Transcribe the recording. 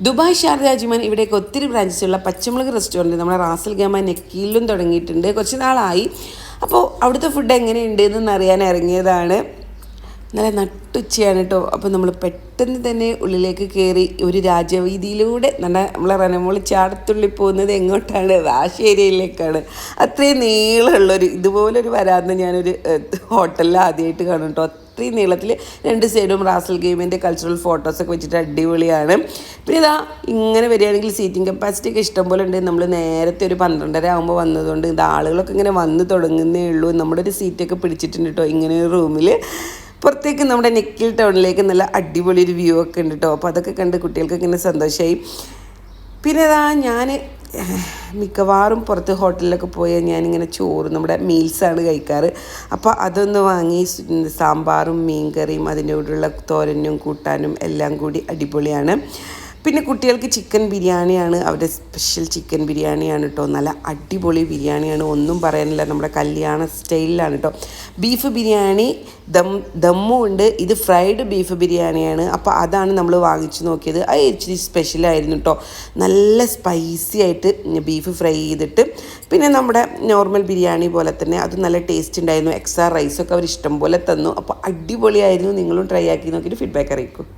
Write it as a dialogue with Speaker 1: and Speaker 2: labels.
Speaker 1: Dubai Sharjah Ajman ഇവിടേക്ക് ഒത്തിരി branches ഉള്ള പച്ചമുളക് റെസ്റ്റോറന്റ് നമ്മുടെ റാസൽ ഗാമ നെക്കിയിലും തുടങ്ങിയിട്ടുണ്ട്. കുറച്ച് നാളായി. അപ്പോൾ അവിടുത്തെ ഫുഡ് എങ്ങനെയുണ്ട് എന്നറിയാൻ ഇറങ്ങിയതാണ്. നല്ല നട്ടുച്ചയാണ് കേട്ടോ. അപ്പോൾ നമ്മൾ പെട്ടെന്ന് തന്നെ ഉള്ളിലേക്ക് കയറി ഒരു രാജവീതിയിലൂടെ നല്ല നമ്മളെ റനമോളി ചാടത്തുള്ളി പോകുന്നത് എങ്ങോട്ടാണ്? വാശേരിയിലേക്കാണ് അത്രയും നീളമുള്ളൊരു ഇതുപോലൊരു വരാന്ന് ഞാനൊരു ഹോട്ടലിൽ ആദ്യമായിട്ട് കാണും കേട്ടോ. അത്രയും നീളത്തിൽ രണ്ട് സൈഡും റാസൽ ഗെയിമിന്റെ കൾച്ചറൽ ഫോട്ടോസൊക്കെ വെച്ചിട്ട് അടിപൊളിയാണ്. പിന്നെ ഇതാ ഇങ്ങനെ വരികയാണെങ്കിൽ സീറ്റിംഗ് കപ്പാസിറ്റി ഒക്കെ ഇഷ്ടംപോലെ ഉണ്ട്. നമ്മൾ നേരത്തെ ഒരു പന്ത്രണ്ടര ആകുമ്പോൾ വന്നതുകൊണ്ട് ഇത് ആളുകളൊക്കെ ഇങ്ങനെ വന്ന് തുടങ്ങുന്നേ ഉള്ളൂ. നമ്മുടെ ഒരു സീറ്റൊക്കെ പിടിച്ചിട്ടുണ്ട് കേട്ടോ ഇങ്ങനെ ഒരു റൂമിൽ പുറത്തേക്ക് നമ്മുടെ നെക്കിൽ ടൗണിലേക്ക് നല്ല അടിപൊളി ഒരു വ്യൂ ഒക്കെ ഉണ്ട് കേട്ടോ അപ്പോൾ അതൊക്കെ കണ്ട് കുട്ടികൾക്ക് ഇങ്ങനെ സന്തോഷമായി പിന്നെ ഇതാ ഞാൻ മിക്കവാറും പുറത്ത് ഹോട്ടലിലൊക്കെ പോയാൽ ഞാനിങ്ങനെ ചോറ് നമ്മുടെ മീൽസാണ് കഴിക്കാറ്. അപ്പോൾ അതൊന്ന് വാങ്ങി സാമ്പാറും മീൻകറിയും അതിന്റെ കൂടെയുള്ള തോരനും കൂട്ടാനും എല്ലാം കൂടി അടിപൊളിയാണ്. പിന്നെ കുട്ടികൾക്ക് ചിക്കൻ ബിരിയാണിയാണ് അവരുടെ സ്പെഷ്യൽ ചിക്കൻ ബിരിയാണിയാണ് കേട്ടോ നല്ല അടിപൊളി ബിരിയാണിയാണ്. ഒന്നും പറയാനില്ല നമ്മുടെ കല്യാണ സ്റ്റൈലിലാണ് കേട്ടോ ബീഫ് ബിരിയാണി ദം ദമ്മും ഉണ്ട്. ഇത് ഫ്രൈഡ് ബീഫ് ബിരിയാണിയാണ്. അപ്പോൾ അതാണ് നമ്മൾ വാങ്ങിച്ചു നോക്കിയത്. അത് ഇച്ചിരി സ്പെഷ്യലായിരുന്നു കേട്ടോ നല്ല സ്പൈസി ആയിട്ട് ബീഫ് ഫ്രൈ ചെയ്തിട്ട് പിന്നെ നമ്മുടെ നോർമൽ ബിരിയാണി പോലെ തന്നെ അത് നല്ല ടേസ്റ്റ് ഉണ്ടായിരുന്നു. എക്സ്ട്രാ റൈസൊക്കെ അവർ ഇഷ്ടം പോലെ തന്നു. അപ്പോൾ അടിപൊളിയായിരുന്നു. നിങ്ങളും ട്രൈ ആക്കി നോക്കിയിട്ട് ഫീഡ്ബാക്ക് അറിയിക്കും.